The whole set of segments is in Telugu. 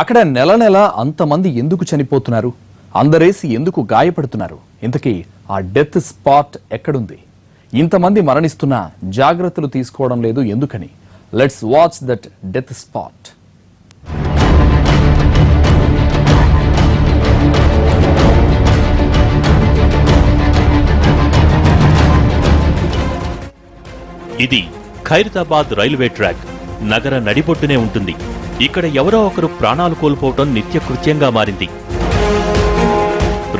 అక్కడ నెల నెల అంతమంది ఎందుకు చనిపోతున్నారు? అందరేసి ఎందుకు గాయపడుతున్నారు? ఇంతకీ ఆ డెత్ స్పాట్ ఎక్కడుంది? ఇంతమంది మరణిస్తున్నా జాగ్రత్తలు తీసుకోవడం లేదు ఎందుకని? Let's watch that death spot ఇది ఖైరతాబాద్ రైల్వే ట్రాక్. నగర నడిపొట్టునే ఉంటుంది. ఇక్కడ ఎవరో ఒకరు ప్రాణాలు కోల్పోవటం నిత్యకృత్యంగా మారింది.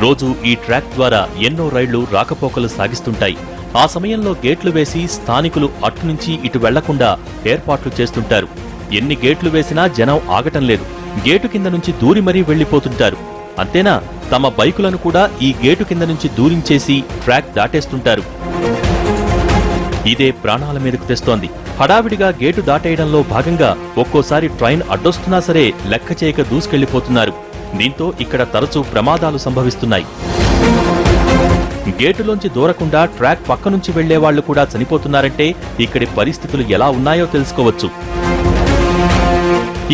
రోజు ఈ ట్రాక్ ద్వారా ఎన్నో రైళ్ళు రాకపోకలు సాగిస్తుంటాయి. ఆ సమయంలో గేట్లు వేసి స్థానికులు అటు నుంచి ఇటు వెళ్ళకుండా ఏర్పాట్లు చేస్తుంటారు. ఎన్ని గేట్లు వేసినా జనం ఆగటం లేదు. గేటు కింద నుంచి దూరి మరీ వెళ్ళిపోతుంటారు అంతేనా? తమ బైకులను కూడా ఈ గేటు కింద నుంచి దూరించేసి ట్రాక్ దాటేస్తుంటారు. ఇదే ప్రాణాల మీదకు తెస్తోంది. హడావిడిగా గేటు దాటేయడంలో భాగంగా ఒక్కోసారి ట్రైన్ అడ్డొస్తున్నా సరే లెక్క చేయక దూసుకెళ్ళిపోతున్నారు దీంతో ఇక్కడ తరచూ ప్రమాదాలు సంభవిస్తున్నాయి. గేటులోంచి దూరకుండా ట్రాక్ పక్క నుంచి వెళ్ళే వాళ్ళు కూడా చనిపోతున్నారంటే ఇక్కడి పరిస్థితులు ఎలా ఉన్నాయో తెలుసుకోవచ్చు.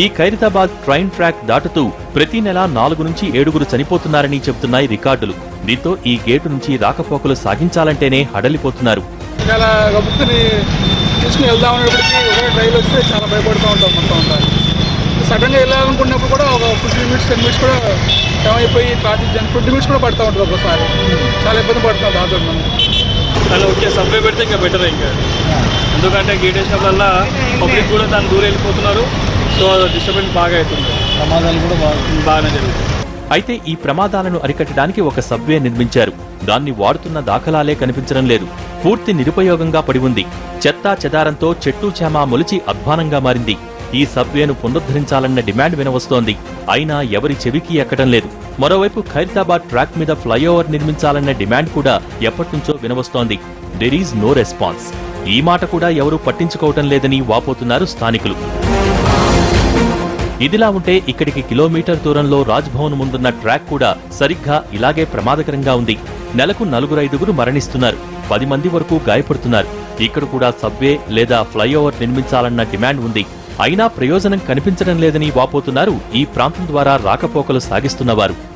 ఈ ఖైరతాబాద్ ట్రైన్ ట్రాక్ దాటుతూ ప్రతి నెల నాలుగు నుంచి ఏడుగురు చనిపోతున్నారని చెబుతున్నాయి రికార్డులు. దీంతో ఈ గేటు నుంచి రాకపోకలు సాగించాలంటేనే హడలిపోతున్నారు. చాలా గబుక్కుని తీసుకుని వెళ్దాం అనేప్పటికీ ఒకటే రైలు వస్తే చాలా భయపడుతూ ఉంటాం మొత్తం అంతా. సడన్గా వెళ్ళాలనుకున్నప్పుడు కూడా ఒక ఫిఫ్టీన్ మినిట్స్ టెన్ మినిట్స్ కూడా టైం అయిపోయి ట్రాఫిక్ జామ్ ట్వంటీ మినిట్స్ కూడా పడుతూ ఉంటుంది ఒక్కోసారి. చాలా ఇబ్బంది పడుతున్నాం దాంతో మనం. అలా వచ్చే సబ్వే పెడితే ఇంకా బెటర్ ఇంకా. ఎందుకంటే గేట్ వేసినప్పుడల్లా పబ్లిక్ కూడా దాని దూరం వెళ్ళిపోతున్నారు. సో డిస్టర్బెన్స్ బాగా అవుతుంది. ప్రమాదాలు కూడా బాగా. బాగానే జరుగుతుంది. అయితే ఈ ప్రమాదాలను అరికట్టడానికి ఒక సబ్వే నిర్మించారు. దాన్ని వాడుతున్న దాఖలాలే కనిపించడం లేదు. పూర్తి నిరుపయోగంగా పడి ఉంది. చెత్తా చెదారంతో చెట్టు చేమ మొలిచి అధ్వానంగా మారింది. ఈ సబ్వేను పునరుద్ధరించాలన్న డిమాండ్ వినవస్తోంది. అయినా ఎవరి చెవికి ఎక్కడం లేదు. మరోవైపు ఖైరతాబాద్ ట్రాక్ మీద ఫ్లైఓవర్ నిర్మించాలన్న డిమాండ్ కూడా ఎప్పటినుంచో వినవస్తోంది. దెర్ ఈజ్ నో రెస్పాన్స్ ఈ మాట కూడా ఎవరూ పట్టించుకోవటం లేదని వాపోతున్నారు స్థానికులు. ఇదిలా ఉంటే ఇక్కడికి కిలోమీటర్ దూరంలో రాజ్భవన్ ముందున్న ట్రాక్ కూడా సరిగ్గా ఇలాగే ప్రమాదకరంగా ఉంది. నెలకు నలుగురైదుగురు మరణిస్తున్నారు. పది మంది వరకు గాయపడుతున్నారు. ఇక్కడ కూడా సబ్వే లేదా ఫ్లైఓవర్ నిర్మించాలన్న డిమాండ్ ఉంది. అయినా ప్రయోజనం కనిపించడం లేదని వాపోతున్నారు. ఈ ప్రాంతం ద్వారా రాకపోకలు సాగిస్తున్నవారు.